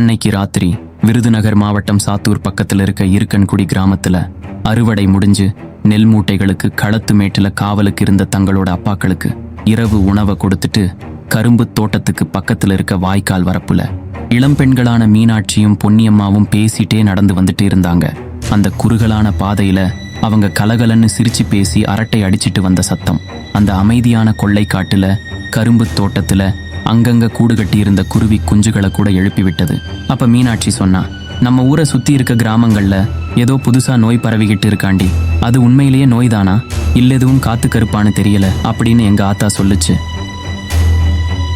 அன்னைக்கு ராத்திரி விருதுநகர் மாவட்டம் சாத்தூர் பக்கத்தில் இருக்க இருக்கன்குடி கிராமத்தில் அறுவடை முடிஞ்சு நெல் மூட்டைகளுக்கு களத்து மேட்டில் காவலுக்கு இருந்த தங்களோட அப்பாக்களுக்கு இரவு உணவை கொடுத்துட்டு கரும்பு தோட்டத்துக்கு பக்கத்தில் இருக்க வாய்க்கால் வரப்புல இளம்பெண்களான மீனாட்சியும் பொன்னியம்மாவும் பேசிட்டே நடந்து வந்துட்டு இருந்தாங்க. அந்த குறுகலான பாதையில அவங்க கலகலன்னு சிரிச்சு பேசி அரட்டை அடிச்சிட்டு வந்த சத்தம். அந்த அமைதியான கொள்ளை காட்டுல கரும்பு தோட்டத்துல அங்கங்க கூடு கட்டியிருந்த குருவி குஞ்சுகளை கூட எழுப்பி விட்டது அப்ப மீனாட்சி சொன்னா நம்ம ஊரை சுத்தி இருக்க கிராமங்கள்ல ஏதோ புதுசா நோய் பரவிக்கிட்டு இருக்காண்டி. அது உண்மையிலேயே நோய்தானா? இல்ல எதுவும் காத்து கருப்பான்னு தெரியல அப்படின்னு எங்க ஆத்தா சொல்லுச்சு.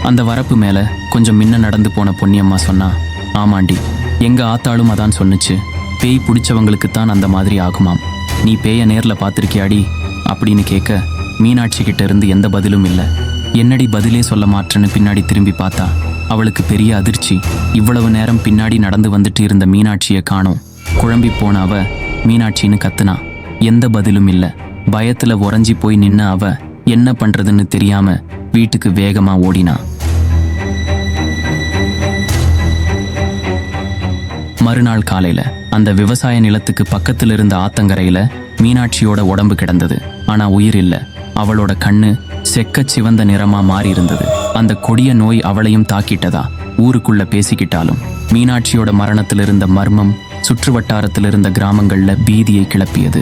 அந்த வரப்பு மேல கொஞ்சம் முன்ன நடந்து போன பொன்னியம்மா சொன்னா ஆமாண்டி எங்க ஆத்தாளும் அதான் சொன்னுச்சு. பேய் பிடிச்சவங்களுக்கு தான் அந்த மாதிரி ஆகுமாம். நீ பேய நேர்ல பார்த்திருக்கியாடி அப்படின்னு கேட்க மீனாட்சி கிட்ட இருந்து எந்த பதிலும் இல்லை. என்னடி பதிலே சொல்ல மாட்டேன்னு பின்னாடி திரும்பி பார்த்தா அவளுக்கு பெரிய அதிர்ச்சி. இவ்வளவு நேரம் பின்னாடி நடந்து வந்துட்டு இருந்த மீனாட்சியை காணோம். குழம்பி போன அவ மீனாட்சின்னு கத்துனா. எந்த பதிலும் இல்லை. பயத்துல உறைஞ்சி போய் நின்ன அவ என்ன பண்றதுன்னு தெரியாம வீட்டுக்கு வேகமா ஓடினா. மறுநாள் காலையில அந்த விவசாய நிலத்துக்கு பக்கத்துல இருந்த ஆத்தங்கரையில மீனாட்சியோட உடம்பு கிடந்தது. ஆனா உயிர் இல்ல. அவளோட கண்ணு செக்கச் சிவந்த நிறமா மாறியிருந்தது. அந்த கொடிய நோய் அவளையும் தாக்கிட்டதா? ஊருக்குள்ள பேசிக்கிட்டாலும். மீனாட்சியோட மரணத்தில் இருந்த மர்மம் சுற்று வட்டாரத்தில் இருந்த கிராமங்கள்ல பீதியை கிளப்பியது.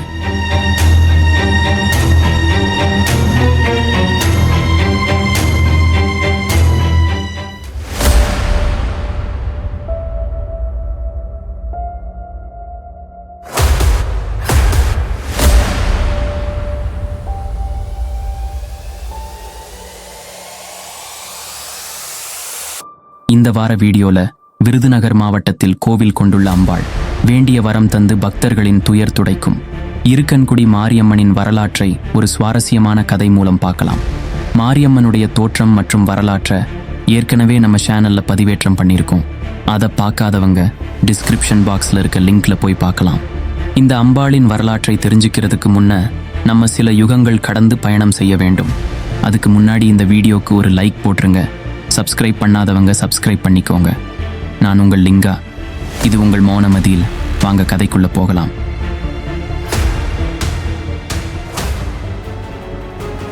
இந்த வார வீடியோல விருதுநகர் மாவட்டத்தில் கோவில் கொண்டுள்ள அம்பாள் வேண்டிய வரம் தந்து பக்தர்களின் துயர் துடைக்கும். இருக்கன்குடி மாரியம்மனின் வரலாற்றை ஒரு சுவாரஸ்யமான கதை மூலம் பார்க்கலாம். மாரியம்மனுடைய தோற்றம் மற்றும் வரலாற்றை ஏற்கனவே நம்ம சேனல்ல பதிவேற்றம் பண்ணியிருக்கோம். அதை பார்க்காதவங்க டிஸ்கிரிப்ஷன் பாக்ஸில் இருக்க லிங்க்ல போய் பார்க்கலாம். இந்த அம்பாளின் வரலாற்றை தெரிஞ்சுக்கிறதுக்கு முன்ன நம்ம சில யுகங்கள் கடந்து பயணம் செய்ய வேண்டும். அதுக்கு முன்னாடி இந்த வீடியோக்கு ஒரு லைக் போட்டுருங்க. சப்ஸ்கிரைப் பண்ணாதவங்க சப்ஸ்கிரைப் பண்ணிக்கோங்க. நான் உங்கள் லிங்கா. இது உங்கள் மௌனமதியில். வாங்க கதைக்குள்ளே போகலாம்.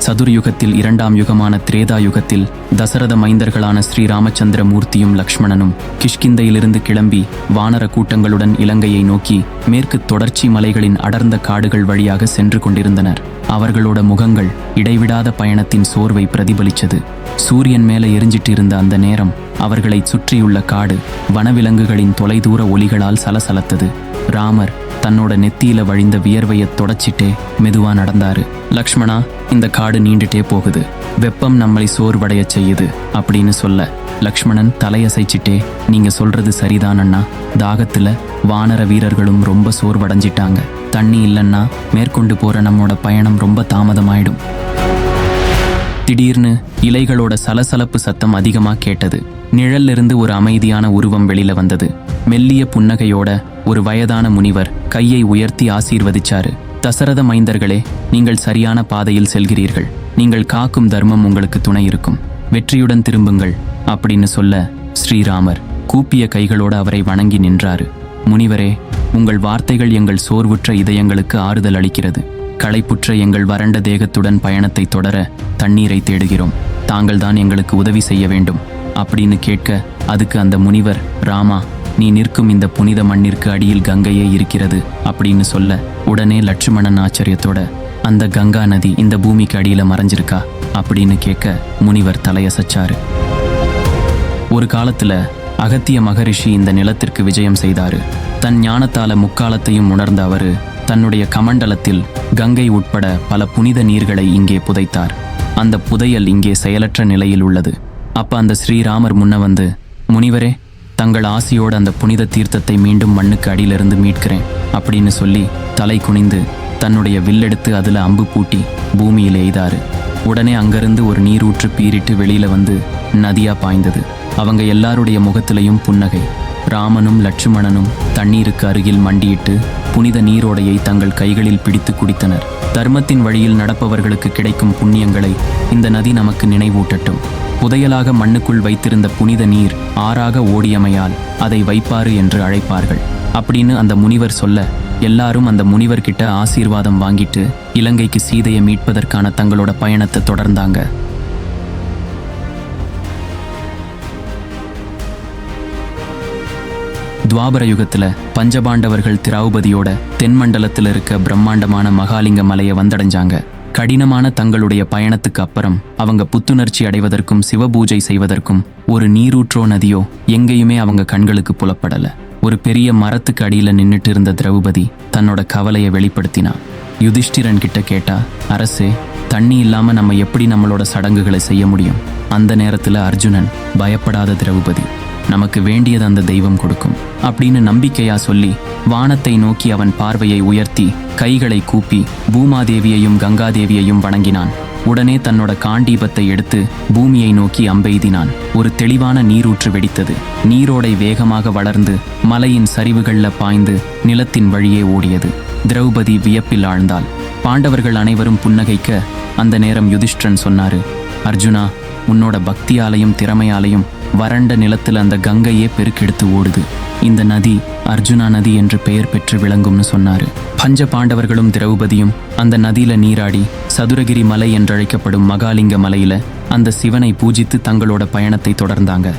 சதுர் யுகத்தில் இரண்டாம் யுகமான திரேதா யுகத்தில் தசரத மைந்தர்களான ஸ்ரீராமச்சந்திர மூர்த்தியும் லக்ஷ்மணனும் கிஷ்கிந்தையிலிருந்து கிளம்பி வானர கூட்டங்களுடன் இலங்கையை நோக்கி மேற்கு தொடர்ச்சி மலைகளின் அடர்ந்த காடுகள் வழியாக சென்று கொண்டிருந்தனர். அவர்களோட முகங்கள் இடைவிடாத பயணத்தின் சோர்வை பிரதிபலித்தது. சூரியன் மேலே எரிஞ்சிட்டு இருந்த அந்த நேரம் அவர்களை சுற்றியுள்ள காடு வனவிலங்குகளின் தொலைதூர ஒலிகளால் சலசலத்தது. ராமர் தன்னோட நெத்தியில வழிந்த வியர்வையை தொடச்சிட்டே மெதுவா நடந்தாரு. லக்ஷ்மணா இந்த காடு நீண்டுட்டே போகுது. வெப்பம் நம்மளை சோர்வடைய செய்யுது அப்படின்னு சொல்ல லக்ஷ்மணன் தலையசைச்சிட்டே நீங்க சொல்றது சரிதான் அண்ணா. தாகத்துல வானர வீரர்களும் ரொம்ப சோர்வடைஞ்சிட்டாங்க. தண்ணி இல்லைன்னா மேற்கொண்டு போற நம்மோட பயணம் ரொம்ப தாமதமாயிடும். திடீர்னு இலைகளோட சலசலப்பு சத்தம் அதிகமா கேட்டது. நிழல்லிருந்து ஒரு அமைதியான உருவம் வெளியில வந்தது. மெல்லிய புன்னகையோட ஒரு வயதான முனிவர் கையை உயர்த்தி ஆசீர்வதிச்சாரு. தசரத மைந்தர்களே நீங்கள் சரியான பாதையில் செல்கிறீர்கள். நீங்கள் காக்கும் தர்மம் உங்களுக்கு துணை இருக்கும். வெற்றியுடன் திரும்புங்கள் அப்படின்னு சொல்ல ஸ்ரீராமர் கூப்பிய கைகளோடு அவரை வணங்கி நின்றாரு. முனிவரே உங்கள் வார்த்தைகள் எங்கள் சோர்வுற்ற இதயங்களுக்கு ஆறுதல் அளிக்கிறது. களைப்புற்ற எங்கள் வறண்ட தேகத்துடன் பயணத்தை தொடர தண்ணீரை தேடுகிறோம். தாங்கள் தான் எங்களுக்கு உதவி செய்ய வேண்டும் அப்படின்னு கேட்க அதுக்கு அந்த முனிவர் ராமா நீ நிற்கும் இந்த புனித மண்ணிற்கு அடியில் கங்கையே இருக்கிறது அப்படின்னு சொல்ல உடனே லட்சுமணன் ஆச்சரியத்தோட அந்த கங்கா நதி இந்த பூமிக்கு அடியில மறைஞ்சிருக்கா அப்படின்னு கேட்க முனிவர் தலையசைச்சாரு. ஒரு காலத்துல அகத்திய மகரிஷி இந்த நிலத்திற்கு விஜயம் செய்தாரு. தன் ஞானத்தால முக்காலத்தையும் உணர்ந்த அவரு தன்னுடைய கமண்டலத்தில் கங்கை உட்பட பல புனித நீர்களை இங்கே புதைத்தார். அந்த புதையல் இங்கே செயலற்ற நிலையில் உள்ளது. அப்ப அந்த ஸ்ரீராமர் முன்ன வந்து முனிவரே தங்கள் ஆசையோடு அந்த புனித தீர்த்தத்தை மீண்டும் மண்ணுக்கு அடியிலிருந்து மீட்கிறேன் அப்படின்னு சொல்லி தலை குனிந்து தன்னுடைய வில்லெடுத்து அதுல அம்பு பூட்டி பூமியில் எய்தாரு உடனே அங்கிருந்து ஒரு நீரூற்று பீரிட்டு வெளியில வந்து நதியா பாய்ந்தது. அவங்க எல்லாருடைய முகத்திலையும் புன்னகை. ராமனும் லட்சுமணனும் தண்ணீருக்கு அருகில் மண்டியிட்டு புனித நீரோடையை தங்கள் கைகளில் பிடித்து குடித்தனர். தர்மத்தின் வழியில் நடப்பவர்களுக்கு கிடைக்கும் புண்ணியங்களை இந்த நதி நமக்கு நினைவூட்டட்டும். புதையலாக மண்ணுக்குள் வைத்திருந்த புனித நீர் ஆறாக ஓடியமையால் அதை வைப்பாறு என்று அழைப்பார்கள். அப்படின்னு அந்த முனிவர் சொல்ல எல்லாரும் அந்த முனிவர்கிட்ட ஆசீர்வாதம் வாங்கிட்டு இலங்கைக்கு சீதையை மீட்பதற்கான தங்களோட பயணத்தை தொடர்ந்தாங்க. துவாபர யுகத்தில் பஞ்சபாண்டவர்கள் திராவுபதியோட தென்மண்டலத்தில் இருக்க பிரம்மாண்டமான மகாலிங்க மலையை வந்தடைஞ்சாங்க. கடினமான தங்களுடைய பயணத்துக்கு அப்புறம் அவங்க புத்துணர்ச்சி அடைவதற்கும் சிவபூஜை செய்வதற்கும் ஒரு நீரூற்றோ நதியோ எங்கேயுமே அவங்க கண்களுக்கு புலப்படல. ஒரு பெரிய மரத்துக்கு அடியில நின்னுட்டு இருந்த திரௌபதி தன்னோட கவலையை வெளிப்படுத்தினா. யுதிஷ்டிரன் கிட்ட கேட்டா அரசே தண்ணி இல்லாம நம்ம எப்படி நம்மளோட சடங்குகளை செய்ய முடியும்? அந்த நேரத்துல அர்ஜுனன் பயப்படாத திரௌபதி நமக்கு வேண்டியது அந்த தெய்வம் கொடுக்கும். அப்படின்னு நம்பிக்கையா சொல்லி வானத்தை நோக்கி அவன் பார்வையை உயர்த்தி கைகளை கூப்பி பூமாதேவியையும் கங்காதேவியையும் வணங்கினான். உடனே தன்னோட காண்டீபத்தை எடுத்து பூமியை நோக்கி அம்பெய்தினான். ஒரு தெளிவான நீரூற்று வெடித்தது. நீரோடை வேகமாக வளர்ந்து மலையின் சரிவுகள்ல பாய்ந்து நிலத்தின் வழியே ஓடியது. திரௌபதி வியப்பில் ஆழ்ந்தாள். பாண்டவர்கள் அனைவரும் புன்னகைக்க அந்த நேரம் யுதிஷ்டிரன் சொன்னாரு அர்ஜுனா உன்னோட பக்தியாலையும் திறமையாலையும் வறண்ட நிலத்தில் அந்த கங்கையே பெருக்கெடுத்து ஓடுது. இந்த நதி அர்ஜுனா நதி என்று பெயர் பெற்று விளங்கும்னு சொன்னாரு. பஞ்ச பாண்டவர்களும் திரௌபதியும் அந்த நதியில நீராடி சதுரகிரி மலை என்றழைக்கப்படும் மகாலிங்க மலையில அந்த சிவனை பூஜித்து தங்களோட பயணத்தை தொடர்ந்தாங்க.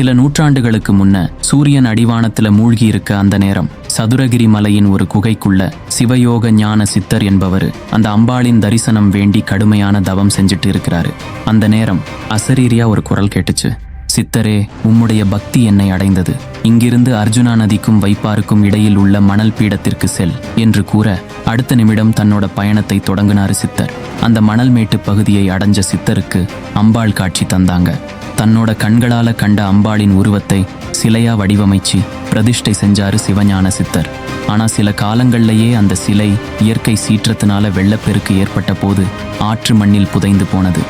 சில நூற்றாண்டுகளுக்கு முன்ன சூரியன் அடிவானத்துல மூழ்கி இருக்க அந்த நேரம் சதுரகிரி மலையின் ஒரு குகைக்குள்ள சிவயோக ஞான சித்தர் என்பவர் அந்த அம்பாளின் தரிசனம் வேண்டி கடுமையான தவம் செஞ்சுட்டு இருக்கிறாரு. அந்த நேரம் அசரீரியா ஒரு குரல் கேட்டுச்சு. சித்தரே உம்முடைய பக்தி என்னை அடைந்தது. இங்கிருந்து அர்ஜுனா நதிக்கும் வைப்பாருக்கும் இடையில் உள்ள மணல் பீடத்திற்கு செல் என்று கூற அடுத்த நிமிடம் தன்னோட பயணத்தை தொடங்கினாரு சித்தர். அந்த மணல் மேட்டு பகுதியை அடைஞ்ச சித்தருக்கு அம்பாள் காட்சி தந்தாங்க. தன்னோட கண்களால கண்ட அம்பாளின் உருவத்தை சிலையா வடிவமைச்சு பிரதிஷ்டை செஞ்சாரு சிவஞான சித்தர். ஆனா சில காலங்கள்லயே அந்த சிலை இயற்கை சீற்றத்தினால வெள்ளப்பெருக்கு ஏற்பட்ட போது ஆற்று மண்ணில் புதைந்து போனது.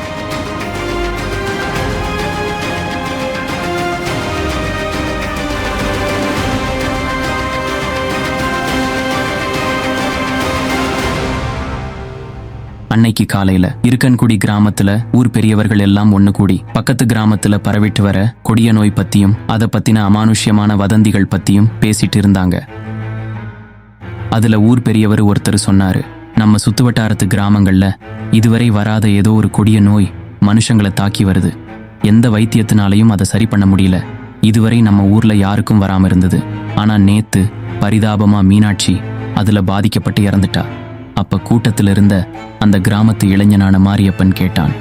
அன்னைக்கு காலையில இருக்கன்குடி கிராமத்துல ஊர் பெரியவர்கள் எல்லாம் ஒண்ணு கூடி பக்கத்து கிராமத்துல பரவிட்டு வர கொடிய நோய் பத்தியும் அதை பத்தின அமானுஷ்யமான வதந்திகள் பத்தியும் பேசிட்டு இருந்தாங்க. அதுல ஊர் பெரியவர் ஒருத்தர் சொன்னாரு நம்ம சுத்துவட்டாரத்து கிராமங்கள்ல இதுவரை வராத ஏதோ ஒரு கொடிய நோய் மனுஷங்களை தாக்கி வருது. எந்த வைத்தியத்தினாலையும் அதை சரி பண்ண முடியல. இதுவரை நம்ம ஊர்ல யாருக்கும் வராம இருந்தது. ஆனா நேத்து பரிதாபமா மீனாட்சி அதுல பாதிக்கப்பட்டு இறந்துட்டா. அப்ப கூட்டத்தில் இருந்த அந்த கிராமத்து இளைஞனான மாரியப்பன் கேட்டான்.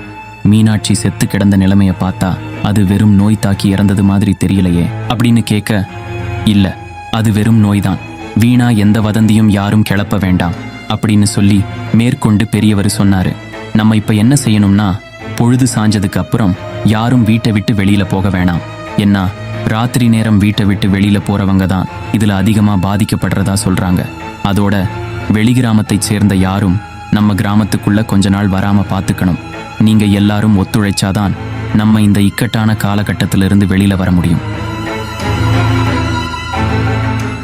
மீனாட்சி செத்து கிடந்த நிலைமைய பார்த்தா அது வெறும் நோய் தாக்கி இறந்தது மாதிரி தெரியலையே அப்படின்னு கேட்க இல்ல அது வெறும் நோய்தான். வீணா எந்த வதந்தியும் யாரும் கிளப்ப வேண்டாம் அப்படின்னு சொல்லி மேற்கொண்டு பெரியவர் சொன்னாரு. நம்ம இப்ப என்ன செய்யணும்னா பொழுது சாஞ்சதுக்கு அப்புறம் யாரும் வீட்டை விட்டு வெளியில போக வேணாம். என்ன ராத்திரி நேரம் வீட்டை விட்டு வெளியில போறவங்க தான் இதுல அதிகமா பாதிக்கப்படுறதா சொல்றாங்க. அதோட வெளிகிராமத்தைச் சேர்ந்த யாரும் நம்ம கிராமத்துக்குள்ள கொஞ்ச நாள் வராம பார்த்துக்கணும் நீங்க எல்லாரும் ஒத்துழைச்சாதான் நம்ம இந்த இக்கட்டான காலகட்டத்திலிருந்து வெளியில வர முடியும்.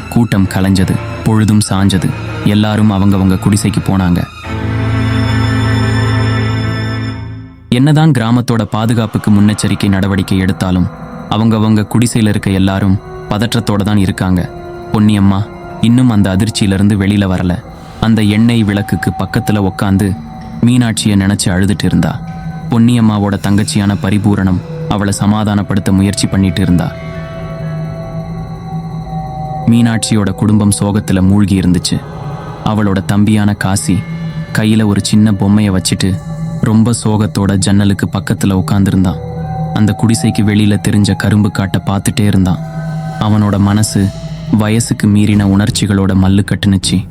கூட்டம் கலைஞ்சது பொழுதும் சாஞ்சது. எல்லாரும் அவங்கவங்க குடிசைக்கு போனாங்க. என்னதான் கிராமத்தோட பாதுகாப்புக்கு முன்னெச்சரிக்கை நடவடிக்கை எடுத்தாலும் அவங்கவங்க குடிசையில இருக்க எல்லாரும் பதற்றத்தோட தான் இருக்காங்க. பொன்னியம்மா இன்னும் அந்த அதிர்ச்சியிலிருந்து வெளியில வரல. அந்த எண்ணெய் விளக்குக்கு பக்கத்துல உக்காந்து மீனாட்சியை நினைச்சு அழுதுட்டு இருந்தா. பொன்னியம்மாவோட தங்கச்சியான பரிபூரணம் அவளை சமாதானப்படுத்த முயற்சி பண்ணிட்டு இருந்தா. மீனாட்சியோட குடும்பம் சோகத்துல மூழ்கி இருந்துச்சு. அவளோட தம்பியான காசி கையில ஒரு சின்ன பொம்மையை வச்சுட்டு ரொம்ப சோகத்தோட ஜன்னலுக்கு பக்கத்துல உட்காந்துருந்தான் அந்த குடிசைக்கு வெளியில தெரிஞ்ச கரும்பு காட்டை பார்த்துட்டே இருந்தான் அவனோட மனசு வயசுக்கு மீறின உணர்ச்சிகளோட மல்லு கட்டுனுச்சு.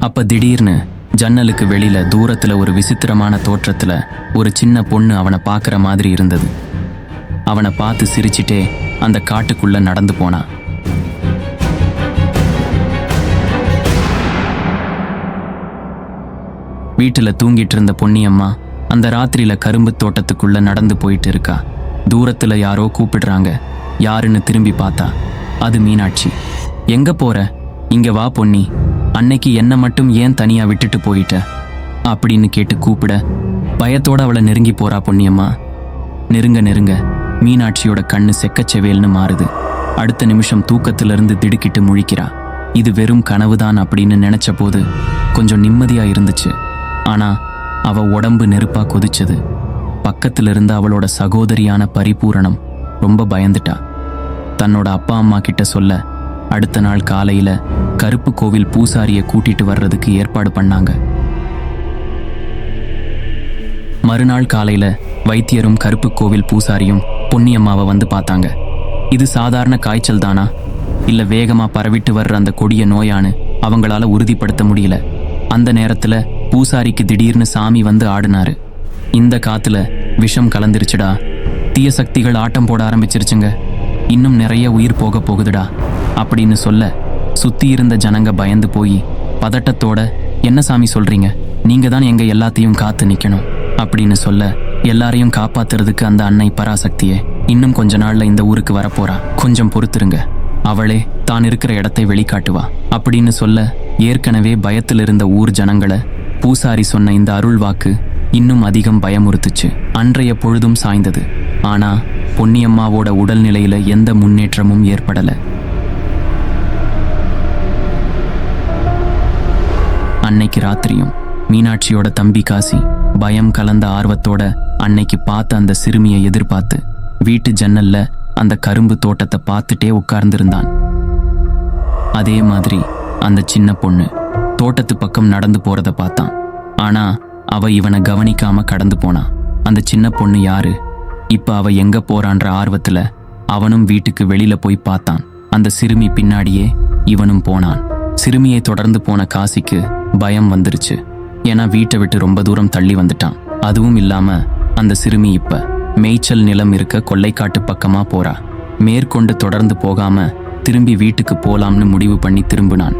அப்ப திடீர்னு ஜன்னலுக்கு வெளியில தூரத்துல ஒரு விசித்திரமான தோற்றத்துல ஒரு சின்ன பொண்ணு அவனை பார்க்குற மாதிரி இருந்தது. அவனை பார்த்து சிரிச்சிட்டே அந்த காட்டுக்குள்ள நடந்து போனான் வீட்டில் தூங்கிட்டு இருந்த பொன்னியம்மா அந்த ராத்திரியில கரும்பு தோட்டத்துக்குள்ள நடந்து போயிட்டு இருக்கா. தூரத்துல யாரோ கூப்பிடுறாங்க. யாருன்னு திரும்பி பார்த்தா அது மீனாட்சி. எங்க போற? இங்க வா பொன்னி. அன்னைக்கு என்னை மட்டும் ஏன் தனியா விட்டுட்டு போயிட்ட? அப்படின்னு கேட்டு கூப்பிட பயத்தோட அவளை நெருங்கி போறா பொன்னியம்மா. நெருங்க நெருங்க. மீனாட்சியோட கண்ணு செக்கச்செவேல்னு மாறுது. அடுத்த நிமிஷம் தூக்கத்திலிருந்து திடுக்கிட்டு முழிக்கிறா. இது வெறும் கனவுதான் அப்படின்னு நினைச்ச போது கொஞ்சம் நிம்மதியா இருந்துச்சு. ஆனா அவ உடம்பு நெருப்பா கொதிச்சது. பக்கத்துல இருந்த அவளோட சகோதரியான பரிபூரணம் ரொம்ப பயந்துட்டா. தன்னோட அப்பா அம்மா கிட்ட சொல்ல அடுத்த நாள் காலையில கருப்பு கோவில் பூசாரியை கூட்டிட்டு வர்றதுக்கு ஏற்பாடு பண்ணாங்க. மறுநாள் காலையில வைத்தியரும் கருப்பு கோவில் பூசாரியும் பொன்னியம்மாவை வந்து பார்த்தாங்க. இது சாதாரண காய்ச்சல் தானா? இல்ல வேகமா பரவிட்டு வர்ற அந்த கொடிய நோயான்னு அவங்களால உறுதிப்படுத்த முடியல. அந்த நேரத்துல பூசாரிக்கு திடீர்னு சாமி வந்து ஆடினாரு. இந்த காத்துல விஷம் கலந்துருச்சுடா. தீய சக்திகள் ஆட்டம் போட ஆரம்பிச்சிருச்சுங்க. இன்னும் நிறைய உயிர் போக போகுதுடா. அப்படின்னு சொல்ல சுத்தி இருந்த ஜனங்க பயந்து போய் பதட்டத்தோட என்ன சாமி சொல்றீங்க? நீங்க தான் எங்க எல்லாத்தையும் காத்து நிக்கணும். அப்படின்னு சொல்ல எல்லாரையும் காப்பாத்துறதுக்கு அந்த அன்னை பராசக்தியே இன்னும் கொஞ்ச நாள்ல இந்த ஊருக்கு வரப்போறா. கொஞ்சம் பொறுத்துருங்க. அவளே தான் இருக்கிற இடத்தை வெளிக்காட்டுவா. அப்படின்னு சொல்ல ஏற்கனவே பயத்தில் இருந்த ஊர் ஜனங்களை பூசாரி சொன்ன இந்த அருள் வாக்கு இன்னும் அதிகம் பயமுறுத்துச்சு. அன்றைய பொழுதும் சாய்ந்தது. ஆனா பொன்னியம்மாவோட உடல்நிலையில எந்த முன்னேற்றமும் ஏற்படல. அன்னைக்கு ராத்திரியும். மீனாட்சியோட தம்பி காசி பயம் கலந்த ஆர்வத்தோட அன்னைக்கு பார்த்த அந்த சிறுமியை எதிர்பார்த்து வீட்டு ஜன்னல்ல அந்த கரும்பு தோட்டத்தை பார்த்துட்டே உட்கார்ந்திருந்தான். அதே மாதிரி அந்த சின்ன பொண்ணு தோட்டத்து பக்கம் நடந்து போறத பார்த்தான். ஆனா அவ இவனை கவனிக்காம கடந்து போனான் அந்த சின்ன பொண்ணு யாரு? இப்ப அவ எங்க போறான்ற ஆர்வத்துல அவனும் வீட்டுக்கு வெளியில போய் பார்த்தான். அந்த சிறுமி பின்னாடியே இவனும் போனான். சிறுமியை தொடர்ந்து போன காசிக்கு பயம் வந்துருச்சு. ஏன்னா வீட்டை விட்டு ரொம்ப தூரம் தள்ளி வந்துட்டான். அதுவும் இல்லாம அந்த சிறுமி இப்ப மேய்ச்சல் நிலம் இருக்க கொள்ளைக்காட்டு பக்கமா போறா. மேற்கொண்டு தொடர்ந்து போகாம திரும்பி வீட்டுக்கு போலாம்னு முடிவு பண்ணி திரும்பினான்.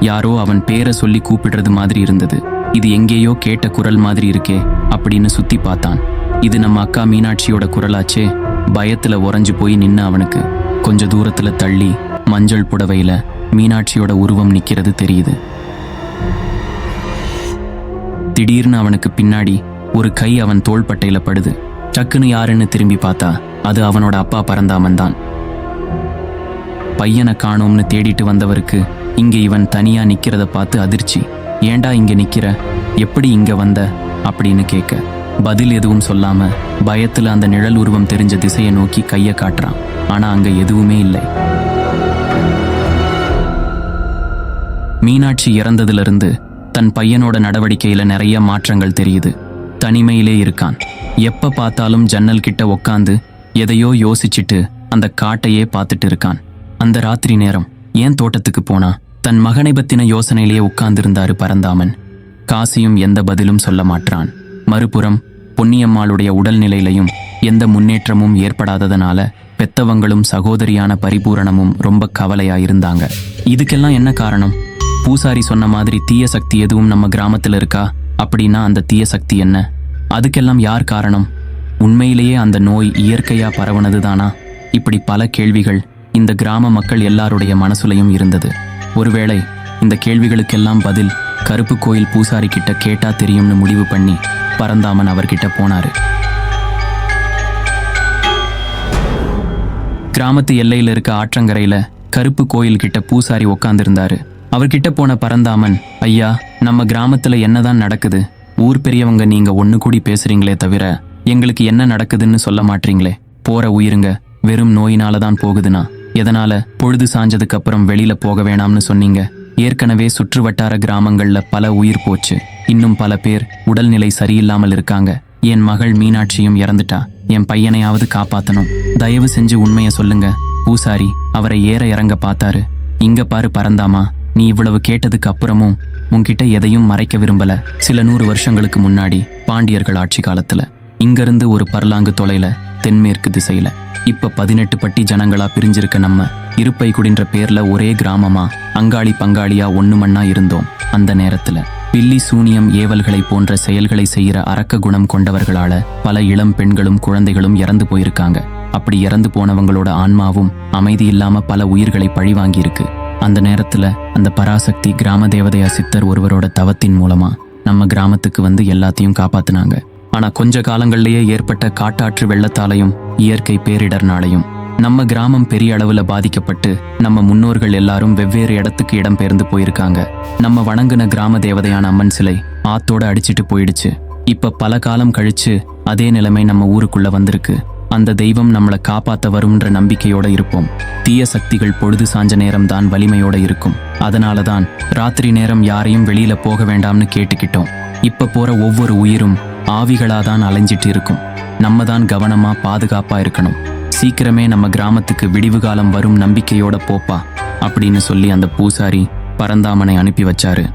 யாரோ அவன் பேரை சொல்லி கூப்பிடுறது மாதிரி இருந்தது. இது எங்கேயோ கேட்ட குரல் மாதிரி இருக்கே அப்படின்னு சுத்தி பார்த்தான். இது நம்ம அக்கா மீனாட்சியோட குரலாச்சே. பயத்துல உறைஞ்சு போய் நின்ன அவனுக்கு கொஞ்ச தூரத்துல தள்ளி மஞ்சள் புடவையில மீனாட்சியோட உருவம் நிற்கிறது தெரியுது. திடீர்னு அவனுக்கு பின்னாடி ஒரு கை அவன் தோள்பட்டையில படுது. டக்குன்னு யாருன்னு திரும்பி பார்த்தா அது அவனோட அப்பா பரந்தாமன் தான். பையனை காணோம்னு தேடிட்டு வந்தவருக்கு இங்க இவன் தனியா நிக்கிறத பார்த்து அதிர்ச்சி. ஏன்டா இங்க நிக்கிற? எப்படி இங்க வந்த? அப்படின்னு கேட்க. பதில் எதுவும் சொல்லாம பயத்துல அந்த நிழல் உருவம் தெரிஞ்ச திசையை நோக்கி கையை காட்டுறான். ஆனா அங்க எதுவுமே இல்லை. மீனாட்சி இறந்ததிலிருந்து தன் பையனோட நடவடிக்கையில நிறைய மாற்றங்கள் தெரியுது. தனிமையிலே இருக்கான். எப்ப பார்த்தாலும் ஜன்னல் கிட்ட உக்காந்து எதையோ யோசிச்சுட்டு அந்த காட்டையே பார்த்துட்டு இருக்கான். அந்த ராத்திரி நேரம் ஏன் தோட்டத்துக்கு போனா? தன் மகனை பத்தின யோசனையிலேயே உட்கார்ந்திருந்தாரு பரந்தாமன். காசியும் எந்த பதிலும் சொல்ல மாட்றான். மறுபுறம் பொன்னியம்மாளுடைய உடல்நிலையிலையும் எந்த முன்னேற்றமும் ஏற்படாததனால பெத்தவங்களும் சகோதரியான பரிபூரணமும் ரொம்ப கவலையா இருந்தாங்க இதுக்கெல்லாம் என்ன காரணம்? பூசாரி சொன்ன மாதிரி தீய சக்தி எதுவும் நம்ம கிராமத்தில் இருக்கா? அப்படின்னா அந்த தீய சக்தி என்ன? அதுக்கெல்லாம் யார் காரணம்? உண்மையிலேயே அந்த நோய் இயற்கையா பரவனது தானா இப்படி பல கேள்விகள் இந்த கிராம மக்கள் எல்லாருடைய மனசுலையும் இருந்தது. ஒருவேளை இந்த கேள்விகளுக்கெல்லாம் பதில் கருப்பு கோயில் பூசாரி கிட்ட கேட்டா தெரியும்னு முடிவு பண்ணி பரந்தாமன் அவர்கிட்ட போனாரு. கிராமத்து எல்லையில் இருக்க ஆற்றங்கரையில் கருப்பு கோயில் கிட்ட பூசாரி உக்காந்துருந்தாரு. அவர்கிட்ட போன பரந்தாமன் ஐயா நம்ம கிராமத்துல என்னதான் நடக்குது? ஊர் பெரியவங்க நீங்க ஒண்ணு கூடி பேசுறீங்களே தவிர எங்களுக்கு என்ன நடக்குதுன்னு சொல்ல மாட்டீங்களே? போற உயிருங்க. வெறும் நோயினால தான் போகுதுன்னா எதனால? பொழுது சாஞ்சதுக்கு அப்புறம் வெளியில போக வேணாம்னு சொன்னீங்க. ஏற்கனவே சுற்று வட்டார கிராமங்கள்ல பல உயிர் போச்சு. இன்னும் பல பேர் உடல்நிலை சரியில்லாமல் இருக்காங்க. என் மகள் மீனாட்சியும் இறந்துட்டா. என் பையனையாவது காப்பாத்தணும். தயவு செஞ்சு உண்மையை சொல்லுங்க. பூசாரி அவரை ஏற இறங்க பார்த்தாரு. இங்க பாரு பரந்தாமா. நீ இவ்வளவு கேட்டதுக்கு அப்புறமும் உன்கிட்ட எதையும் மறைக்க விரும்பல. சில நூறு வருஷங்களுக்கு முன்னாடி பாண்டியர்கள் ஆட்சி காலத்துல இங்கிருந்து ஒரு பர்லாங்கு தொலைல தென்மேற்கு திசையில. இப்ப பதினெட்டு பட்டி ஜனங்களா பிரிஞ்சிருக்க நம்ம இருப்பை குடின்ற பேர்ல ஒரே கிராமமா அங்காளி பங்காளியா ஒண்ணு மண்ணா இருந்தோம். அந்த நேரத்துல பில்லி சூனியம் ஏவல்களை போன்ற செயல்களை செய்யற அரக்க குணம் கொண்டவர்களால பல இளம் பெண்களும் குழந்தைகளும் இறந்து போயிருக்காங்க. அப்படி இறந்து போனவங்களோட ஆன்மாவும் அமைதி இல்லாம பல உயிர்களை பழிவாங்கியிருக்கு. அந்த நேரத்துல அந்த பராசக்தி கிராம தேவதையா சித்தர் ஒருவரோட தவத்தின் மூலமா நம்ம கிராமத்துக்கு வந்து எல்லாத்தையும் காப்பாத்துனாங்க. ஆனா கொஞ்ச காலங்கள்லயே ஏற்பட்ட காட்டாற்று வெள்ளத்தாலையும் இயற்கை பேரிடர்னாலையும் நம்ம கிராமம் பெரிய அளவுல பாதிக்கப்பட்டு நம்ம முன்னோர்கள் எல்லாரும் வெவ்வேறு இடத்துக்கு இடம்பெயர்ந்து போயிருக்காங்க. நம்ம வணங்குன கிராம தேவதையான அம்மன் சிலை ஆத்தோட அடிச்சிட்டு போயிடுச்சு. இப்ப பல காலம் கழிச்சு அதே நிலைமை நம்ம ஊருக்குள்ள வந்திருக்கு. அந்த தெய்வம் நம்மளை காப்பாற்ற வரும்ன்ற நம்பிக்கையோட இருப்போம். தீய சக்திகள் பொழுது சாஞ்ச நேரம் தான் வலிமையோட இருக்கும். அதனால தான் ராத்திரி நேரம் யாரையும் வெளியில போக வேண்டாம்னு கேட்டுக்கிட்டோம். இப்ப போற ஒவ்வொரு உயிரும் ஆவிகளாதான் அலைஞ்சிட்டு இருக்கும். நம்ம தான் கவனமா பாதுகாப்பா இருக்கணும். சீக்கிரமே நம்ம கிராமத்துக்கு விடிவு காலம் வரும் நம்பிக்கையோட போப்பா அப்படின்னு சொல்லி அந்த பூசாரி பரந்தாமனை அனுப்பி வச்சாரு.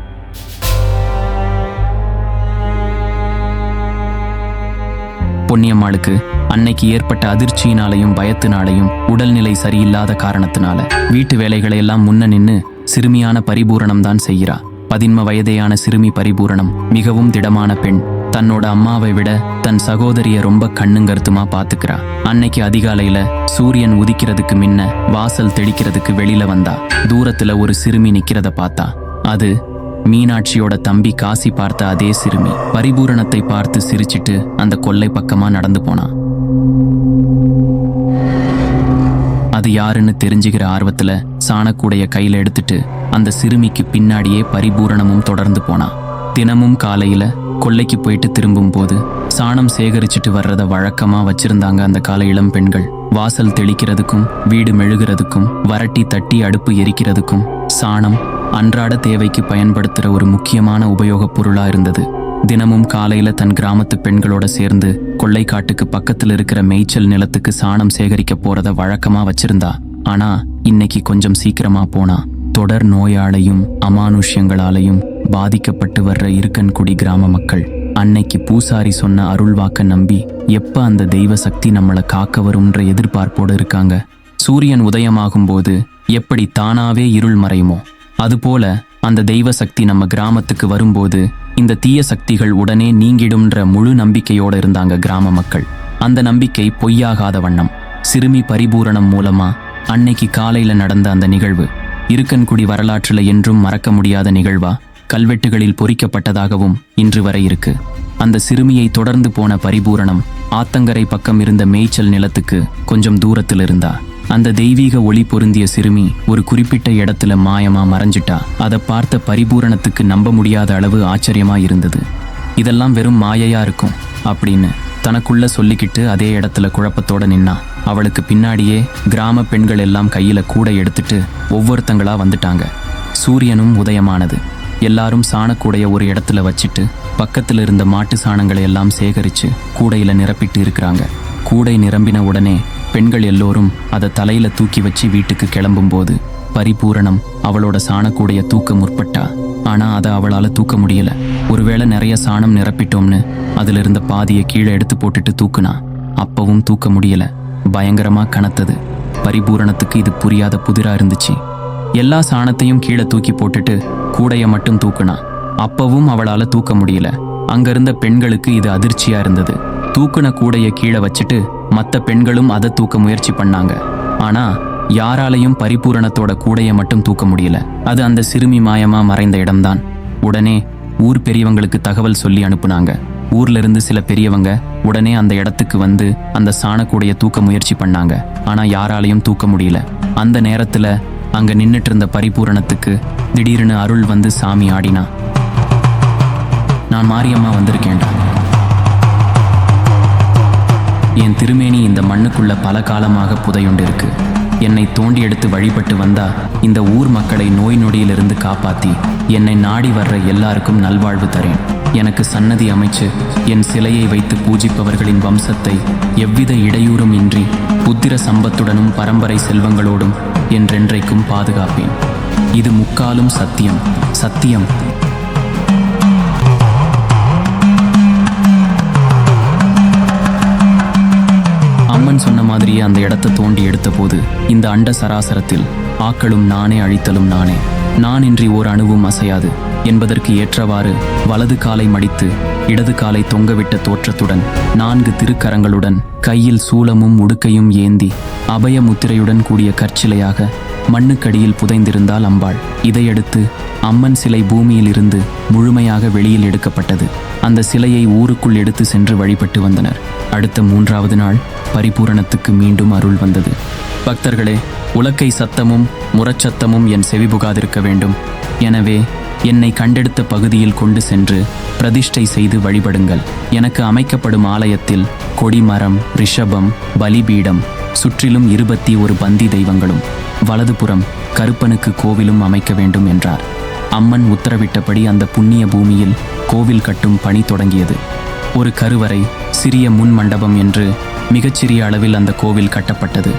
பொன்னியம்மாளுக்கு அன்னைக்கு ஏற்பட்ட அதிர்ச்சியினாலையும் பயத்தினாலையும் உடல்நிலை சரியில்லாத காரணத்தினால வீட்டு வேலைகளை எல்லாம் முன்ன நின்னு சிறுமியான பரிபூரணம் தான் செய்கிறா. பதின்ம வயதேயான சிறுமி பரிபூரணம் மிகவும் திடமான பெண். தன்னோட அம்மாவை விட தன் சகோதரிய ரொம்ப கண்ணுங்கருத்துமா பாத்துக்கிறா அன்னைக்கு அதிகாலையில சூரியன் உதிக்கிறதுக்கு முன்ன வாசல் தெளிக்கிறதுக்கு வெளியில வந்தா. தூரத்துல ஒரு சிறுமி நிக்கிறத பார்த்தா. அது மீனாட்சியோட தம்பி காசி பார்த்த அதே சிறுமி. பரிபூரணத்தை பார்த்து சிரிச்சிட்டு அந்த கொல்லை பக்கமா நடந்து போனா. அது யாருன்னு தெரிஞ்சுக்கிற ஆர்வத்துல சாணக்கூடைய கையில எடுத்துட்டு அந்த சிறுமிக்கு பின்னாடியே பரிபூரணமும் தொடர்ந்து போனா. தினமும் காலையில கொல்லைக்கு போயிட்டு திரும்பும் போது சாணம் சேகரிச்சுட்டு வர்றத வழக்கமா வச்சிருந்தாங்க அந்த கால இளம் பெண்கள். வாசல் தெளிக்கிறதுக்கும் வீடு மெழுகிறதுக்கும் வரட்டி தட்டி அடுப்பு எரிக்கிறதுக்கும் சாணம் அன்றாட தேவைக்கு பயன்படுத்துற ஒரு முக்கியமான உபயோகப் பொருளாக இருந்தது. தினமும் காலையில தன் கிராமத்து பெண்களோட சேர்ந்து கொள்ளைக்காட்டுக்கு பக்கத்துல இருக்கிற மேய்ச்சல் நிலத்துக்கு சாணம் சேகரிக்க போறத வழக்கமா வச்சிருந்தா. ஆனா இன்னைக்கு கொஞ்சம் சீக்கிரமா போனா தொடர் நோயாலையும் அமானுஷ்யங்களாலையும் பாதிக்கப்பட்டு வர்ற இருக்கன்குடி கிராம மக்கள் அன்னைக்கு பூசாரி சொன்ன அருள்வாக்க நம்பி எப்ப அந்த தெய்வ சக்தி நம்மளை காக்க வரும்ன்ற எதிர்பார்ப்போடு இருக்காங்க. சூரியன் உதயமாகும் போது எப்படி தானாவே இருள் மறையுமோ அதுபோல அந்த தெய்வ சக்தி நம்ம கிராமத்துக்கு வரும்போது இந்த தீய சக்திகள் உடனே நீங்கிடும்ன்ற முழு நம்பிக்கையோட இருந்தாங்க கிராம மக்கள். அந்த நம்பிக்கை பொய்யாகாத வண்ணம். சிறுமி பரிபூரணம் மூலமா அன்னைக்கு காலையில நடந்த அந்த நிகழ்வு. இருக்கன்குடி வரலாற்றுல என்றும் மறக்க முடியாத நிகழ்வா கல்வெட்டுகளில் பொறிக்கப்பட்டதாகவும் இன்று வரை இருக்கு. அந்த சிறுமியை தொடர்ந்து போன பரிபூரணம் ஆத்தங்கரை பக்கம் இருந்த மேய்ச்சல் நிலத்துக்கு கொஞ்சம் தூரத்தில் இருந்தா அந்த தெய்வீக ஒளி பொருந்திய சிறுமி ஒரு குறிப்பிட்ட இடத்துல மாயமா மறைஞ்சிட்டா. அதை பார்த்த பரிபூரணத்துக்கு நம்ப முடியாத அளவு ஆச்சரியமா இருந்தது. இதெல்லாம் வெறும் மாயையா இருக்கும் அப்படின்னு தனக்குள்ள சொல்லிக்கிட்டு அதே இடத்துல குழப்பத்தோட நின்னா. அவளுக்கு பின்னாடியே கிராம பெண்கள் எல்லாம் கையில கூடை எடுத்துட்டு ஒவ்வொருத்தங்களா வந்துட்டாங்க. சூரியனும் உதயமானது. எல்லாரும் சாணக்கூடைய ஒரு இடத்துல வச்சுட்டு பக்கத்தில் இருந்த மாட்டு சாணங்களை எல்லாம் சேகரித்து கூடையில் நிரப்பிட்டு இருக்கிறாங்க. கூடை நிரம்பின உடனே பெண்கள் எல்லோரும் அதை தலையில தூக்கி வச்சு வீட்டுக்கு கிளம்பும்போது பரிபூரணம் அவளோட சாணக்கூடைய தூக்க முற்பட்டா. ஆனா அதை அவளால தூக்க முடியல. ஒருவேளை நிறைய சாணம் நிரப்பிட்டோம்னு அதுல இருந்த பாதியை கீழே எடுத்து போட்டுட்டு தூக்குனா. அப்பவும் தூக்க முடியல. பயங்கரமா கனத்தது. பரிபூரணத்துக்கு இது புரியாத புதிரா இருந்துச்சு. எல்லா சாணத்தையும் கீழே தூக்கி போட்டுட்டு கூடைய மட்டும் தூக்குனா. அப்பவும் அவளால தூக்க முடியல. அங்கிருந்த பெண்களுக்கு இது அதிர்ச்சியா இருந்தது. தூக்குன கூடைய கீழே வச்சுட்டு மற்ற பெண்களும் அதை தூக்க முயற்சி பண்ணாங்க. ஆனா யாராலையும் பரிபூரணத்தோட கூடைய மட்டும் தூக்க முடியல. அது அந்த சிறுமி மாயமா மறைந்த இடம்தான். உடனே ஊர் பெரியவங்களுக்கு தகவல் சொல்லி அனுப்புனாங்க. ஊர்ல இருந்து சில பெரியவங்க உடனே அந்த இடத்துக்கு வந்து அந்த சாணக்கூடைய தூக்க முயற்சி பண்ணாங்க. ஆனா யாராலையும் தூக்க முடியல. அந்த நேரத்துல அங்க நின்னுட்டு இருந்த பரிபூரணத்துக்கு திடீர்னு அருள் வந்து சாமி ஆடினா. நான் மாரியம்மா வந்திருக்கேன்டா. என் திருமேனி இந்த மண்ணுக்குள்ள பல காலமாக புதையுண்டிருக்கு. என்னை தோண்டி எடுத்து வழிபட்டு வந்தா இந்த ஊர் மக்களை நோய் நொடியிலிருந்து காப்பாத்தி என்னை நாடி வர்ற எல்லாருக்கும் நல்வாழ்வு தரேன். எனக்கு சன்னதி அமைச்சு என் சிலையை வைத்து பூஜிப்பவர்களின் வம்சத்தை எவ்வித இடையூறும் இன்றி புத்திர சம்பத்துடனும் பரம்பரை செல்வங்களோடும் என்றென்றைக்கும் பாதுகாப்பேன். இது முக்காலும் சத்தியம். சத்தியம். அம்மன் சொன்ன மாதிரியே அந்த இடத்தை தோண்டி எடுத்தபோது இந்த அண்ட சராசரத்தில் ஆக்களும் நானே அழித்தலும் நானே. நான் இன்றி ஓர் அணுவும் அசையாது. என்பதற்கு ஏற்றவாறு வலது காலை மடித்து இடது காலை தொங்கவிட்ட தோற்றத்துடன் நான்கு திருக்கரங்களுடன் கையில் சூலமும் உடுக்கையும் ஏந்தி அபய முத்திரையுடன் கூடிய கற்சிலையாக மண்ணுக்கடியில் புதைந்திருந்தால் அம்பாள். இதையடுத்து அம்மன் சிலை பூமியில் இருந்து முழுமையாக வெளியில் எடுக்கப்பட்டது. அந்த சிலையை ஊருக்குள் எடுத்து சென்று வழிபட்டு வந்தனர். அடுத்த மூன்றாவது நாள் பரிபூரணத்துக்கு மீண்டும் அருள் வந்தது. பக்தர்களே உலக்கை சத்தமும் முரச்சத்தமும் என் செவிபுகாதிருக்க வேண்டும். எனவே என்னை கண்டெடுத்த பகுதியில் கொண்டு சென்று பிரதிஷ்டை செய்து வழிபடுங்கள். எனக்கு அமைக்கப்படும் ஆலயத்தில் கொடிமரம் ரிஷபம் பலிபீடம் சுற்றிலும் இருபத்தி ஒரு பந்தி தெய்வங்களும் வலதுபுறம் கருப்பனுக்கு கோவிலும் அமைக்க வேண்டும் என்றார். அம்மன் உத்தரவிட்டபடி அந்த புண்ணிய பூமியில் கோவில் கட்டும் பணி தொடங்கியது. ஒரு கருவறை சிறிய முன் மண்டபம் என்று மிகச்சிறிய அளவில் அந்த கோவில் கட்டப்பட்டது.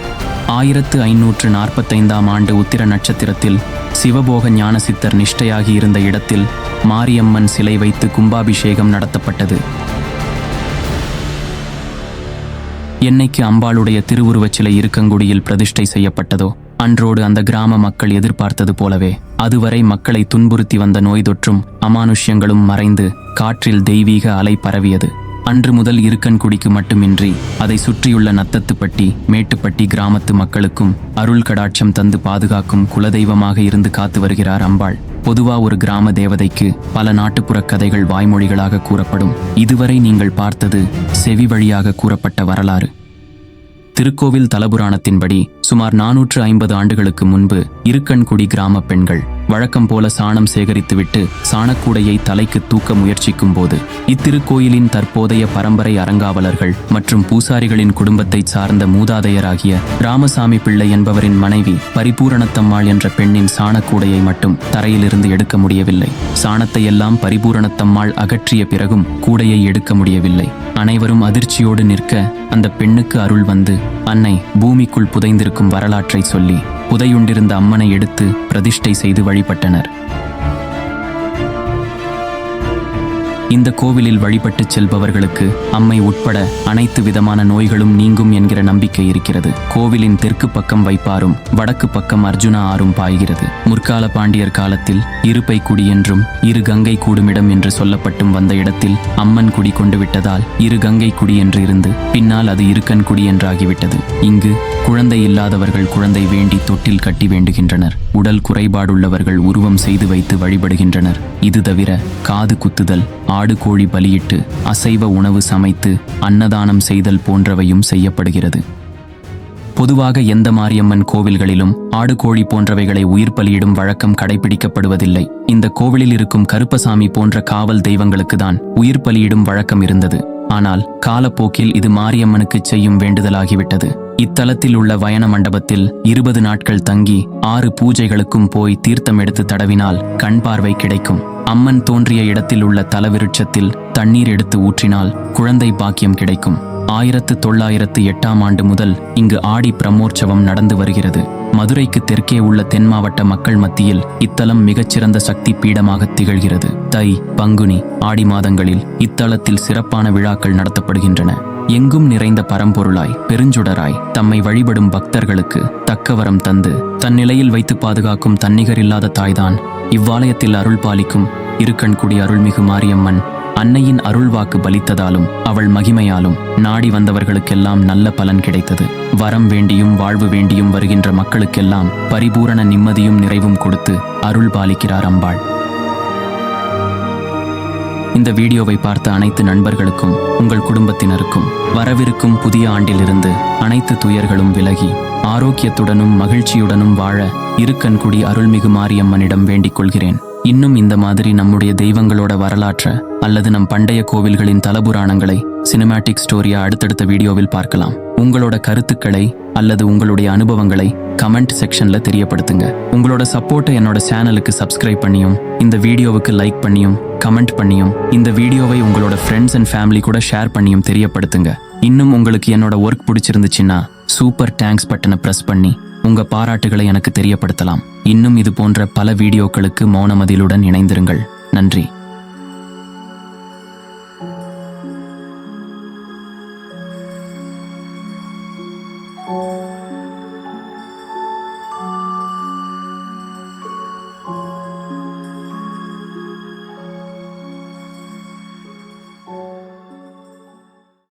ஆயிரத்து ஐநூற்று நாற்பத்தைந்தாம் ஆண்டு உத்திர நட்சத்திரத்தில் சிவபோக ஞானசித்தர் நிஷ்டையாகி இருந்த இடத்தில் மாரியம்மன் சிலை வைத்து கும்பாபிஷேகம் நடத்தப்பட்டது. என்னைக்கு அம்பாளுடைய திருவுருவச் சிலை இருக்கங்குடியில் பிரதிஷ்டை செய்யப்பட்டதோ அன்றோடு அந்த கிராம மக்கள் எதிர்பார்த்தது போலவே அதுவரை மக்களை துன்புறுத்தி வந்த நோய் தொற்றும் அமானுஷ்யங்களும் மறைந்து காற்றில் தெய்வீக அலை பரவியது. அன்று முதல் இருக்கன்குடிக்கு மட்டுமின்றி அதை சுற்றியுள்ள நத்தத்துப்பட்டி மேட்டுப்பட்டி கிராமத்து மக்களுக்கும் அருள் கடாட்சம் தந்து பாதுகாக்கும் குலதெய்வமாக இருந்து காத்து வருகிறார் அம்பாள். பொதுவா ஒரு கிராம தேவதைக்கு பல நாட்டுப்புற கதைகள் வாய்மொழிகளாக கூறப்படும். இதுவரை நீங்கள் பார்த்தது செவி வழியாக கூறப்பட்ட வரலாறு. திருக்கோவில் தலபுராணத்தின்படி சுமார் நானூற்று ஐம்பது ஆண்டுகளுக்கு முன்பு இருக்கன்குடி கிராம பெண்கள் வழக்கம் போல சாணம் சேகரித்துவிட்டு சாணக்கூடையை தலைக்கு தூக்க முயற்சிக்கும் போது இத்திருக்கோயிலின் தற்போதைய பரம்பரை அறங்காவலர்கள் மற்றும் பூசாரிகளின் குடும்பத்தைச் சார்ந்த மூதாதையராகிய ராமசாமி பிள்ளை என்பவரின் மனைவி பரிபூரணத்தம்மாள் என்ற பெண்ணின் சாணக்கூடையை மட்டும் தரையிலிருந்து எடுக்க முடியவில்லை. சாணத்தை எல்லாம் பரிபூரணத்தம்மாள் அகற்றிய பிறகும் கூடையை எடுக்க முடியவில்லை. அனைவரும் அதிர்ச்சியோடு நிற்க அந்த பெண்ணுக்கு அருள் வந்து அன்னை பூமிக்குள் புதைந்திருக்கும் வரலாற்றை சொல்லி புதையுண்டிருந்த அம்மனை எடுத்து பிரதிஷ்டை செய்து வழிபட்டனர். இந்த கோவிலில் வழிபட்டுச் செல்பவர்களுக்கு அம்மை உட்பட அனைத்து விதமான நோய்களும் நீங்கும் என்கிற நம்பிக்கை இருக்கிறது. கோவிலின் தெற்கு பக்கம் வைப்பாரும் வடக்கு பக்கம் அர்ஜுனா ஆறும் பாய்கிறது. முற்கால பாண்டியர் காலத்தில் இருப்பை குடி என்றும் இரு கங்கை கூடுமிடம் என்று சொல்லப்பட்டும் வந்த இடத்தில் அம்மன் குடி கொண்டு விட்டதால் இரு கங்கை குடி என்று இருந்து பின்னால் அது இருக்கன் குடி என்றாகிவிட்டது. இங்கு குழந்தை இல்லாதவர்கள் குழந்தை வேண்டி தொட்டில் கட்டி வேண்டுகின்றனர். உடல் குறைபாடுள்ளவர்கள் உருவம் செய்து வைத்து வழிபடுகின்றனர். இது தவிர காது குத்துதல் ஆடு கோழி பலியிட்டு அசைவ உணவு சமைத்து அன்னதானம் செய்தல் போன்றவையும் செய்யப்படுகிறது. பொதுவாக எந்த மாரியம்மன் கோவில்களிலும் ஆடு கோழி போன்றவைகளை உயிர் பலியிடும் வழக்கம் கடைபிடிக்கப்படுவதில்லை. இந்த கோவிலில் இருக்கும் கருப்பசாமி போன்ற காவல் தெய்வங்களுக்கு தான் உயிர் பலியிடும் வழக்கம் இருந்தது. ஆனால் காலப்போக்கில் இது மாரியம்மனுக்கு செய்யும் வேண்டுதலாகிவிட்டது. இத்தலத்தில் உள்ள வயன மண்டபத்தில் இருபது நாட்கள் தங்கி ஆறு பூஜைகளுக்கும் போய் தீர்த்தம் எடுத்து தடவினால் கண் பார்வை கிடைக்கும். அம்மன் தோன்றிய இடத்தில் உள்ள தலவிருட்சத்தில் தண்ணீர் எடுத்து ஊற்றினால் குழந்தை பாக்கியம் கிடைக்கும். ஆயிரத்து தொள்ளாயிரத்து எட்டாம் ஆண்டு முதல் இங்கு ஆடி பிரம்மோற்சவம் நடந்து வருகிறது. மதுரைக்கு தெற்கே உள்ள தென் மாவட்ட மக்கள் மத்தியில் இத்தலம் மிகச்சிறந்த சக்தி பீடமாக திகழ்கிறது. தை பங்குனி ஆடி மாதங்களில் இத்தலத்தில் சிறப்பான விழாக்கள் நடத்தப்படுகின்றன. எங்கும் நிறைந்த பரம்பொருளாய் பெருஞ்சுடராய் தம்மை வழிபடும் பக்தர்களுக்கு தக்கவரம் தந்து தன் நிலையில் வைத்து பாதுகாக்கும் தன்னிகரில்லாத தாய்தான். இவ்வாலயத்தில் அருள் பாலிக்கும் இருக்கண்குடி அருள்மிகு மாரியம்மன் அன்னையின் அருள்வாக்கு பலித்ததாலும் அவள் மகிமையாலும் நாடி வந்தவர்களுக்கெல்லாம் நல்ல பலன் கிடைத்தது. வரம் வேண்டியும் வாழ்வு வேண்டியும் வருகின்ற மக்களுக்கெல்லாம் பரிபூரண நிம்மதியும் நிறைவும் கொடுத்து அருள் பாலிக்கிறார் அம்பாள். இந்த வீடியோவை பார்த்த அனைத்து நண்பர்களுக்கும் உங்கள் குடும்பத்தினருக்கும் வரவிருக்கும் புதிய ஆண்டிலிருந்து அனைத்து துயர்களும் விலகி ஆரோக்கியத்துடனும் மகிழ்ச்சியுடனும் வாழ இருக்கன்குடி அருள்மிகு மாரியம்மனிடம் வேண்டிக் கொள்கிறேன். இன்னும் இந்த மாதிரி நம்முடைய தெய்வங்களோட வரலாற்ற அல்லது நம் பண்டைய கோவில்களின் தலபுராணங்களை சினிமேட்டிக் ஸ்டோரியா அடுத்தடுத்த வீடியோவில் பார்க்கலாம். உங்களோட கருத்துக்களை அல்லது உங்களுடைய அனுபவங்களை கமெண்ட் செக்ஷன்ல தெரியப்படுத்துங்க. உங்களோட சப்போர்ட்டை என்னோட சேனலுக்கு சப்ஸ்கிரைப் பண்ணியும் இந்த வீடியோவுக்கு லைக் பண்ணியும் கமெண்ட் பண்ணியும் இந்த வீடியோவை உங்களோட ஃப்ரெண்ட்ஸ் அண்ட் ஃபேமிலி கூட ஷேர் பண்ணியும் தெரியப்படுத்துங்க. இன்னும் உங்களுக்கு என்னோட ஒர்க் பிடிச்சிருந்துச்சுன்னா சூப்பர் டேங்க்ஸ் பட்டனை ப்ரெஸ் பண்ணி உங்க பாராட்டுகளை எனக்கு தெரியப்படுத்தலாம். இன்னும் இது போன்ற பல வீடியோக்களுக்கு மௌனமதிலுடன் இணைந்திருங்கள். நன்றி.